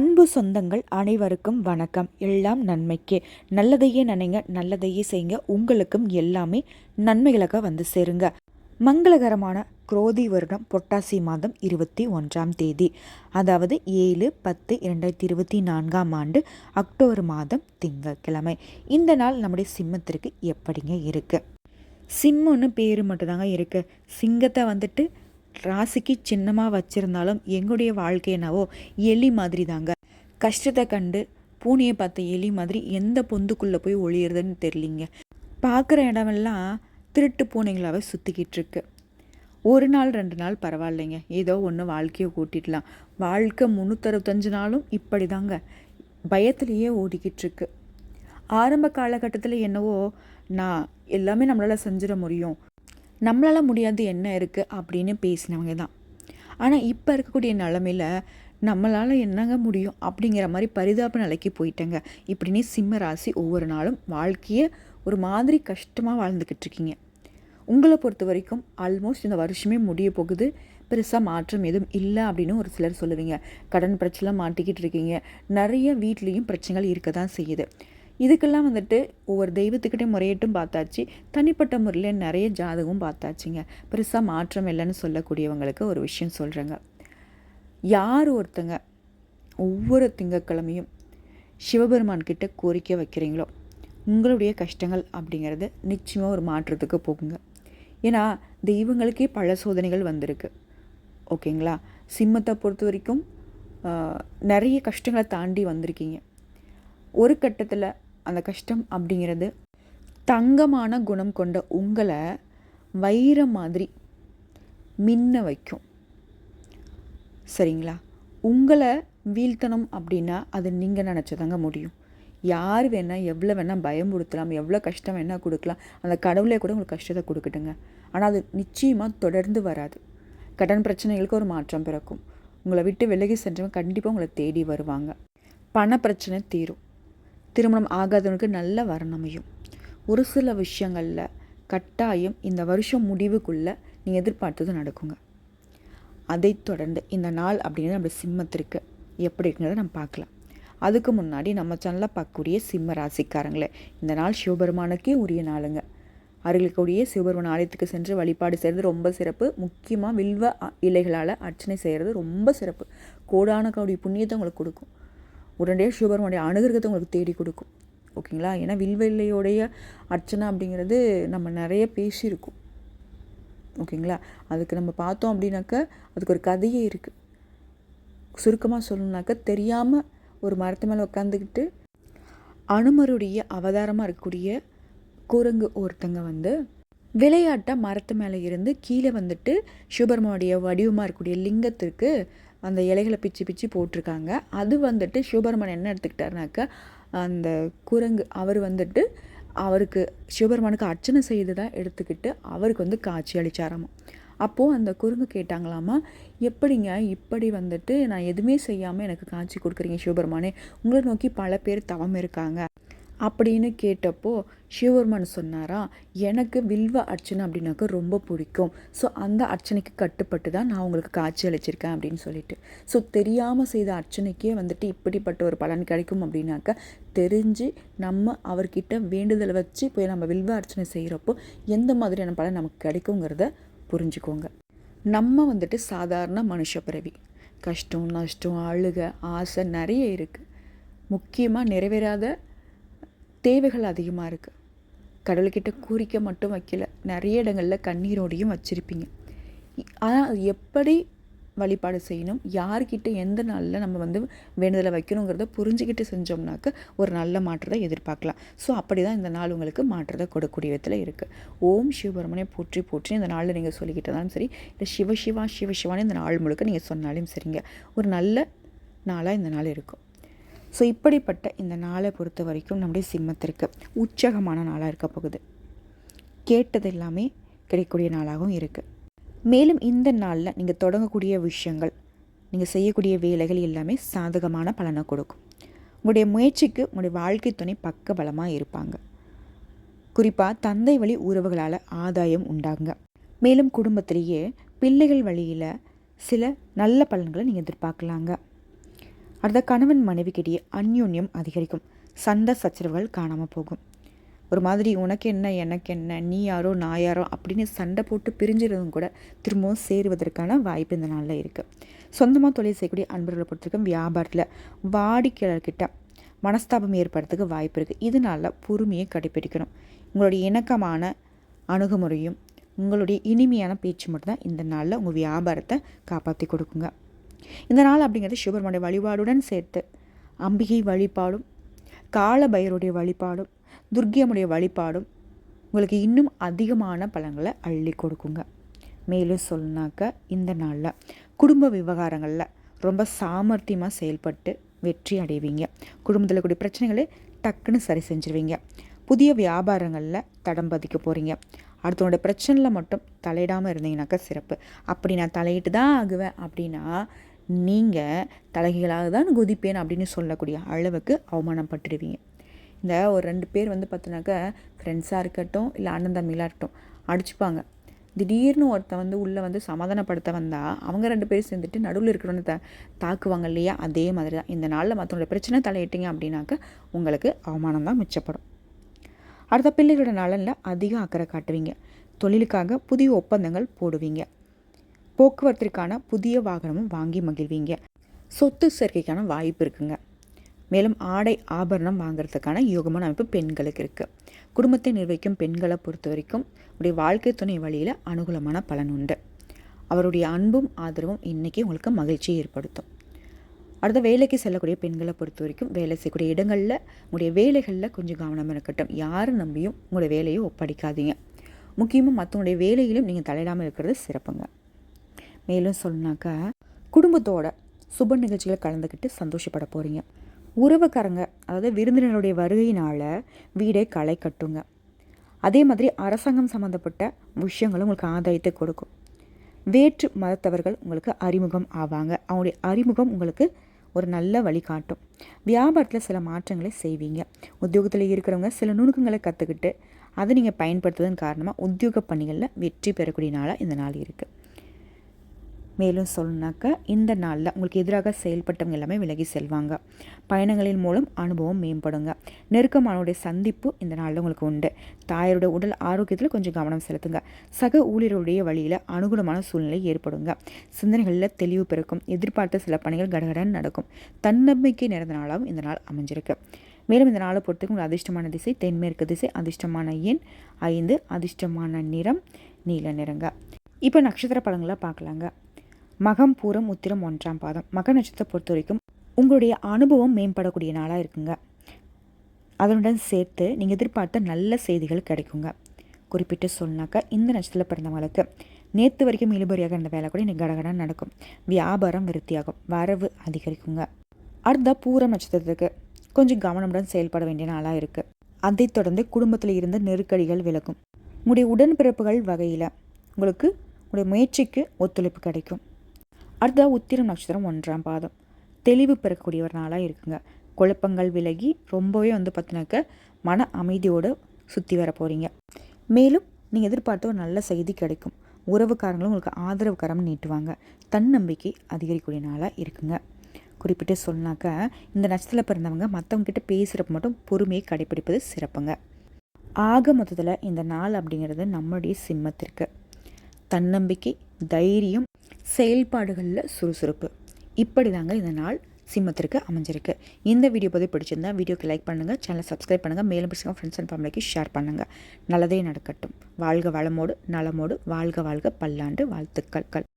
அன்பு சொந்தங்கள் அனைவருக்கும் வணக்கம். எல்லாம் நன்மைக்கே. நல்லதையே நினைங்க நல்லதையே செய்யுங்க. உங்களுக்கும் எல்லாமே நன்மைகளாக வந்து சேருங்க. மங்களகரமான குரோதி வருடம் பொட்டாசி மாதம் இருபத்தி ஒன்றாம் தேதி. அதாவது ஏழு பத்து இரண்டாயிரத்தி இருபத்தி நான்காம் ஆண்டு அக்டோபர் மாதம் திங்கட்கிழமை. இந்த நாள் நம்முடைய சிம்மத்திற்கு எப்படிங்க இருக்குது சிம்மம்னு பேர் மட்டும்தாங்க இருக்குது சிங்கத்தை வந்துட்டு ராசிக்கு சின்னமாக வச்சுருந்தாலும் எங்களுடைய வாழ்க்கை என்னவோ எலி மாதிரி தாங்க கஷ்டத்தை கண்டு பூனையை பார்த்த எலி மாதிரி எந்த பொந்துக்குள்ளே போய் ஒளியிறதுன்னு தெரியலிங்க. பார்க்குற இடமெல்லாம் திருட்டு பூனைகளாகவே சுற்றிக்கிட்டு இருக்கு. ஒரு நாள் ரெண்டு நாள் பரவாயில்லைங்க. ஏதோ ஒன்று வாழ்க்கையை கூட்டிடலாம். வாழ்க்கை முந்நூற்றறுபத்தஞ்சு நாளும் இப்படி தாங்க பயத்திலேயே ஓடிக்கிட்டு இருக்கு. ஆரம்ப காலகட்டத்தில் என்னவோ நான் எல்லாமே நம்மளால் செஞ்சிட முடியும். நம்மளால் முடியாது என்ன இருக்குது அப்படின்னு பேசினவங்க தான். ஆனால் இப்போ இருக்கக்கூடிய நிலமையில் நம்மளால் என்னங்க முடியும் அப்படிங்கிற மாதிரி பரிதாப நிலைக்கு போயிட்டேங்க. இப்படின்னு சிம்ம ராசி ஒவ்வொரு நாளும் வாழ்க்கையை ஒரு மாதிரி கஷ்டமாக வாழ்ந்துக்கிட்டு இருக்கீங்க. உங்களை பொறுத்த வரைக்கும் ஆல்மோஸ்ட் இந்த வருஷமே முடிய போகுது. பெருசாக மாற்றம் எதுவும் இல்லை அப்படின்னு ஒரு சிலர் சொல்லுவீங்க. கடன் பிரச்சனை மாட்டிக்கிட்டு இருக்கீங்க. நிறைய வீட்லேயும் பிரச்சனைகள் இருக்க தான் செய்யுது. இதுக்கெல்லாம் வந்துட்டு ஒவ்வொரு தெய்வத்துக்கிட்டே முறையிட்டும் பார்த்தாச்சு. தனிப்பட்ட முறையில் நிறைய ஜாதகம் பார்த்தாச்சுங்க. பெருசாக மாற்றம் இல்லைன்னு சொல்லக்கூடியவங்களுக்கு ஒரு விஷயம் சொல்கிறேங்க யார் ஒருத்தங்க ஒவ்வொரு திங்கக்கிழமையும் சிவபெருமான் கிட்ட கோரிக்கை வைக்கிறீங்களோ உங்களுடைய கஷ்டங்கள் அப்படிங்கிறது நிச்சயமாக ஒரு மாற்றத்துக்கு போகுங்க. ஏன்னா தெய்வங்களுக்கே பல சோதனைகள் வந்திருக்கு. ஓகேங்களா? சிம்மத்தை பொறுத்த வரைக்கும் நிறைய கஷ்டங்களை தாண்டி வந்திருக்கீங்க. ஒரு கட்டத்தில் அந்த கஷ்டம் அப்படிங்கிறது தங்கமான குணம் கொண்ட உங்களை வைரம் மாதிரி மின்ன வைக்கும். சரிங்களா? உங்களை வீழ்த்தணும் அப்படின்னா அது நீங்கள் நினச்சதாங்க முடியும். யார் வேணால் எவ்வளோ வேணால் பயமுறுத்தலாம் எவ்வளோ கஷ்டம் வேணால் கொடுக்கலாம். அந்த கடவுளே கூட உங்களுக்கு கஷ்டத்தை கொடுக்கட்டுங்க. ஆனால் அது நிச்சயமாக தொடர்ந்து வராது. கடன் பிரச்சனைகளுக்கு ஒரு மாற்றம் பிறக்கும். உங்களை விட்டு விலகி சென்றவங்க கண்டிப்பாக உங்களை தேடி வருவாங்க. பண பிரச்சனை தீரும். திருமணம் ஆகாதவனுக்கு நல்ல வரணமையும் ஒரு சில விஷயங்களில் கட்டாயம் இந்த வருஷம் முடிவுக்குள்ளே நீங்கள் எதிர்பார்த்தது நடக்குங்க. அதை தொடர்ந்து இந்த நாள் அப்படிங்கிறது நம்ம சிம்மத்திற்கு எப்படி இருக்குங்கிறத நம்ம பார்க்கலாம். அதுக்கு முன்னாடி நம்ம சேனலில் பார்க்கக்கூடிய சிம்ம ராசிக்காரங்களே இந்த நாள் சிவபெருமானுக்கே உரிய நாளுங்க. அருகிலுக்கூடிய சிவபெருமான் ஆலயத்துக்கு சென்று வழிபாடு செய்கிறது ரொம்ப சிறப்பு. முக்கியமாக வில்வ இலைகளால் அர்ச்சனை செய்கிறது ரொம்ப சிறப்பு. கோடான கோடி புண்ணியத்தை உங்களுக்கு கொடுக்கும். உடனடியாக சிவபெருமானுடைய அனுகிரகத்தை உங்களுக்கு தேடி கொடுக்கும். ஓகேங்களா? ஏன்னா வில்வெல்லையோடைய அர்ச்சனை அப்படிங்கிறது நம்ம நிறைய பேசியிருக்கோம். ஓகேங்களா? அதுக்கு நம்ம பார்த்தோம் அப்படின்னாக்க அதுக்கு ஒரு கதையே இருக்குது சுருக்கமாக சொல்லணுனாக்க தெரியாமல் ஒரு மரத்து மேலே உட்காந்துக்கிட்டு அனுமருடைய அவதாரமாக இருக்கக்கூடிய குரங்கு ஒருத்தங்க வந்து விளையாட்டாக மரத்து மேலே இருந்து கீழே வந்துட்டு சிவபெருமானுடைய வடிவமாக இருக்கக்கூடிய லிங்கத்திற்கு அந்த இலைகளை பிச்சு பிச்சு போட்டிருக்காங்க. அது வந்துட்டு சிவபெருமான் என்ன எடுத்துக்கிட்டாருனாக்கா அந்த குரங்கு அவர் வந்துட்டு அவருக்கு சிவபெருமானுக்கு அர்ச்சனை செய்ததாக எடுத்துக்கிட்டு அவருக்கு வந்து காட்சி அளிச்சாராமா. அப்போது அந்த குரங்கு கேட்டாங்களாமா எப்படிங்க இப்படி வந்துட்டு நான் எதுவுமே செய்யாமல் எனக்கு காட்சி கொடுக்குறீங்க சிவபெருமானே உங்களை நோக்கி பல பேர் தவம் இருக்காங்க. அப்படின்னு கேட்டப்போ சிவபெருமான் சொன்னாரா எனக்கு வில்வ அர்ச்சனை அப்படின்னாக்க ரொம்ப பிடிக்கும். ஸோ அந்த அர்ச்சனைக்கு கட்டுப்பட்டு தான் நான் உங்களுக்கு காட்சி அளிச்சிருக்கேன் அப்படின்னு சொல்லிட்டு. ஸோ தெரியாமல் செய்த அர்ச்சனைக்கே வந்துட்டு இப்படிப்பட்ட ஒரு பலன் கிடைக்கும் அப்படின்னாக்க தெரிஞ்சு நம்ம அவர்கிட்ட வேண்டுதலை வச்சு போய் நம்ம வில்வ அர்ச்சனை செய்கிறப்போ எந்த மாதிரியான பலன் நமக்கு கிடைக்குங்கிறத புரிஞ்சுக்கோங்க. நம்ம வந்துட்டு சாதாரண மனுஷ பிறவி. கஷ்டம் நஷ்டம் அழுக ஆசை நிறைய இருக்குது முக்கியமாக நிறைவேறாத தேவைகள் அதிகமாக இருக்குது கடவுள்கிட்ட கூறிக்க மட்டும் வைக்கல. நிறைய இடங்களில் கண்ணீரோடையும் வச்சுருப்பீங்க. ஆனால் எப்படி வழிபாடு செய்யணும்? யார்கிட்ட எந்த நாளில் நம்ம வந்து வேண்டுதலை வைக்கணுங்கிறத புரிஞ்சுக்கிட்டு செஞ்சோம்னாக்க ஒரு நல்ல மாற்றத்தை எதிர்பார்க்கலாம். ஸோ அப்படி தான் இந்த நாள் உங்களுக்கு மாற்றத்தை கொடுக்கக்கூடிய விதத்தில் இருக்குது ஓம் சிவபெருமனை போற்றி போற்றி. இந்த நாளில் நீங்கள் சொல்லிக்கிட்டதாலும் சரி இல்லை சிவ சிவா சிவ சிவான்னு இந்த நாள் முழுக்க நீங்கள் சொன்னாலும் சரிங்க. ஒரு நல்ல நாளாக இந்த நாள் இருக்கும். ஸோ இப்படிப்பட்ட இந்த நாளை பொறுத்த வரைக்கும் நம்முடைய சிம்மத்திற்கு உற்சாகமான நாளாக இருக்க போகுது. கேட்டது எல்லாமே கிடைக்கக்கூடிய நாளாகவும் இருக்குது மேலும் இந்த நாளில் நீங்கள் தொடங்கக்கூடிய விஷயங்கள் நீங்கள் செய்யக்கூடிய வேலைகள் எல்லாமே சாதகமான பலனை கொடுக்கும். உங்களுடைய முயற்சிக்கு உங்களுடைய வாழ்க்கை துணை பக்க பலமாக இருப்பாங்க. குறிப்பாக தந்தை வழி உறவுகளால் ஆதாயம் உண்டாங்க மேலும் குடும்பத்திலேயே பிள்ளைகள் வழியில் சில நல்ல பலன்களை நீங்கள் எதிர்பார்க்கலாங்க. அடுத்த கணவன் மனைவிக்கிடையே அந்யோன்யம் அதிகரிக்கும். சண்டை சச்சரவுகள் காணாமல் போகும். ஒரு மாதிரி உனக்கு என்ன எனக்கு என்ன நீ யாரோ நான் யாரோ அப்படின்னு சண்டை போட்டு பிரிஞ்சிருந்தும் கூட திரும்பவும் சேருவதற்கான வாய்ப்பு இந்த நாளில் இருக்குது சொந்தமாக தொழில் செய்யக்கூடிய அன்பர்களை பொறுத்திருக்கும் வியாபாரத்தில் வாடிக்கையாளர்கிட்ட மனஸ்தாபம் ஏற்படுறதுக்கு வாய்ப்பு இருக்குது இதனால் பொறுமையை கடைப்பிடிக்கணும் உங்களுடைய இணக்கமான அணுகுமுறையும் உங்களுடைய இனிமையான பேச்சு மட்டும்தான் இந்த நாளில் உங்கள் வியாபாரத்தை காப்பாற்றி கொடுக்குங்க. இந்த நாள் அப்படிங்கிறது சுபர்மனுடைய வழிபாடுடன் சேர்த்து அம்பிகை வழிபாடும் காலபையருடைய வழிபாடும் துர்கியமுடைய வழிபாடும் உங்களுக்கு இன்னும் அதிகமான பழங்களை அள்ளி கொடுக்குங்க. மேலும் சொல்லினாக்க இந்த நாளில் குடும்ப விவகாரங்களில் ரொம்ப சாமர்த்தியமாக செயல்பட்டு வெற்றி அடைவீங்க. குடும்பத்தில் கூடிய பிரச்சனைகளை டக்குன்னு சரி செஞ்சுருவீங்க. புதிய வியாபாரங்களில் தடம் பதிக்க போகிறீங்க அடுத்தவனோட பிரச்சனையில் மட்டும் தலையிடாமல் இருந்தீங்கனாக்கா சிறப்பு. அப்படி நான் தலையிட்டு தான் ஆகுவேன் அப்படின்னா நீங்கள் தலைகளாக தான் குதிப்பேன் அப்படின்னு சொல்லக்கூடிய அளவுக்கு அவமானப்பட்டுருவீங்க இந்த ஒரு ரெண்டு பேர் வந்து பார்த்தினாக்கா ஃப்ரெண்ட்ஸாக இருக்கட்டும் இல்லை அண்ணன் தம்பிலாக இருக்கட்டும் அடிச்சுப்பாங்க. திடீர்னு ஒருத்தன் வந்து உள்ளே வந்து சமாதானப்படுத்த வந்தால் அவங்க ரெண்டு பேரும் சேர்ந்துட்டு நடுவில் இருக்கிறவங்க த தாக்குவாங்க இல்லையா? அதே மாதிரி தான் இந்த நாளில் மற்றவங்களோட பிரச்சனை தலையிட்டீங்க அப்படின்னாக்க உங்களுக்கு அவமானம் தான் மிச்சப்படும். அடுத்த பிள்ளைகளோட நலனில் அதிக அக்கறை காட்டுவீங்க. தொழிலுக்காக புதிய ஒப்பந்தங்கள் போடுவீங்க. போக்குவரத்திற்கான புதிய வாகனமும் வாங்கி மகிழ்வீங்க. சொத்து சேர்க்கைக்கான வாய்ப்பு இருக்குங்க. மேலும் ஆடை ஆபரணம் வாங்குறதுக்கான யோகமான அமைப்பு பெண்களுக்கு இருக்குது குடும்பத்தை நிர்வகிக்கும் பெண்களை பொறுத்த வரைக்கும் உடைய வாழ்க்கை துணை வழியில் அனுகூலமான பலன் உண்டு. அவருடைய அன்பும் ஆதரவும் இன்றைக்கி உங்களுக்கு மகிழ்ச்சியை ஏற்படுத்தும். அடுத்த வேலைக்கு செல்லக்கூடிய பெண்களை பொறுத்த வரைக்கும் வேலை செய்யக்கூடிய இடங்களில் உங்களுடைய வேலைகளில் கொஞ்சம் கவனமாக இருக்கட்டும். யாரும் நம்பியும் உங்களுடைய வேலையை ஒப்படைக்காதீங்க. முக்கியமாக மற்றவங்களுடைய வேலையிலும் நீங்கள் தலையிடாமல் இருக்கிறது சிறப்புங்க. மேலும் சொன்னாக்கா குடும்பத்தோட சுப நிகழ்ச்சிகளை கலந்துக்கிட்டு சந்தோஷப்பட போகிறீங்க உறவுக்காரங்க அதாவது விருந்தினருடைய வருகையினால் வீடை களை கட்டுங்க. அதே மாதிரி அரசாங்கம் சம்மந்தப்பட்ட விஷயங்களும் உங்களுக்கு ஆதாயத்தை கொடுக்கும். வேற்று மதத்தவர்கள் உங்களுக்கு அறிமுகம் ஆவாங்க. அவங்களுடைய அறிமுகம் உங்களுக்கு ஒரு நல்ல வழிகாட்டும் வியாபாரத்தில் சில மாற்றங்களை செய்வீங்க. உத்தியோகத்தில் இருக்கிறவங்க சில நுணுக்கங்களை கற்றுக்கிட்டு அதை நீங்கள் பயன்படுத்துவதன் காரணமாக உத்தியோக பணிகளில் வெற்றி பெறக்கூடிய நாளாக இந்த நாள் இருக்குது மேலும் சொல்லணுனாக்கா இந்த நாளில் உங்களுக்கு எதிராக செயல்பட்டவங்க எல்லாமே விலகி செல்வாங்க. பயணங்களின் மூலம் அனுபவம் மேம்படுங்க. நெருக்கமானோடைய சந்திப்பு இந்த நாளில் உங்களுக்கு உண்டு. தாயரோட உடல் ஆரோக்கியத்தில் கொஞ்சம் கவனம் செலுத்துங்க. சக ஊழியருடைய வழியில் அனுகூலமான சூழ்நிலை ஏற்படுங்க. சிந்தனைகளில் தெளிவு பிறக்கும். எதிர்பார்த்த சில பணிகள் கடகடன் நடக்கும். தன்னம்பிக்கை நிறைந்த நாளாகவும் இந்த நாள் அமைஞ்சிருக்கு. மேலும் இந்த நாளை பொறுத்தவரைக்கும் உங்களுக்கு அதிர்ஷ்டமான திசை தென்மேற்கு திசை அதிர்ஷ்டமான எண் ஐந்து அதிர்ஷ்டமான நிறம் நீல நிறங்க. இப்போ நட்சத்திர பழங்களை பார்க்கலாங்க. மகம் பூரம் உத்திரம் ஒன்றாம் பாதம். மக நட்சத்திரத்தை பொறுத்த வரைக்கும் உங்களுடைய அனுபவம் மேம்படக்கூடிய நாளாக இருக்குங்க. அதனுடன் சேர்த்து நீங்கள் எதிர்பார்த்த நல்ல செய்திகள் கிடைக்குங்க. குறிப்பிட்டு சொன்னாக்கா இந்த நட்சத்திரத்தில் பிறந்தவங்களுக்கு நேற்று வரைக்கும் இழுபறியாக இருந்த வேலை கூட இன்னைக்கு கடகடன் நடக்கும். வியாபாரம் விருத்தியாகும். வரவு அதிகரிக்குங்க. அடுத்த பூரம் நட்சத்திரத்துக்கு கொஞ்சம் கவனமுடன் செயல்பட வேண்டிய நாளாக இருக்குது அதைத் தொடர்ந்து குடும்பத்தில் இருந்த நெருக்கடிகள் விலகும். உங்களுடைய உடன்பிறப்புகள் வகையில் உங்களுக்கு உங்களுடைய முயற்சிக்கு ஒத்துழைப்பு கிடைக்கும். அடுத்த உத்திரம் நட்சத்திரம் ஒன்றாம் பாதம். தெளிவு பெறக்கூடிய ஒரு நாளாக இருக்குங்க. குழப்பங்கள் விலகி ரொம்பவே வந்து பார்த்தினாக்க மன அமைதியோடு சுற்றி வர போகிறீங்க மேலும் நீங்கள் எதிர்பார்த்த ஒரு நல்ல செய்தி கிடைக்கும். உறவுக்காரங்களும் உங்களுக்கு ஆதரவு கரம் நீட்டுவாங்க. தன்னம்பிக்கை அதிகரிக்கக்கூடிய நாளாக இருக்குங்க. குறிப்பிட்டு சொன்னாக்க இந்த நட்சத்திரத்தில் பிறந்தவங்க மற்றவங்க கிட்ட பேசுகிறப்ப மட்டும் பொறுமையை கடைப்பிடிப்பது சிறப்புங்க. ஆக மொத்தத்தில் இந்த நாள் அப்படிங்கிறது நம்மளுடைய சிம்மத்திற்கு. தன்னம்பிக்கை தைரியம் செயல்பாடுகளில் சுறுசுறுப்பு. இப்படி தாங்க இந்த நாள் சிம்மத்திற்கு அமைஞ்சிருக்கு. இந்த வீடியோ பதிவு பிடிச்சிருந்தா வீடியோக்கு லைக் பண்ணுங்கள் சேனலை சப்ஸ்கிரைப் பண்ணுங்கள் மேலும் பிடிச்சவங்க ஃப்ரெண்ட்ஸ் அண்ட் ஃபேமிலிக்கு ஷேர் பண்ணுங்கள் நல்லதே நடக்கட்டும். வாழ்க வளமோடு நலமோடு வாழ்க வாழ்க பல்லாண்டு வாழ்த்துக்கள்.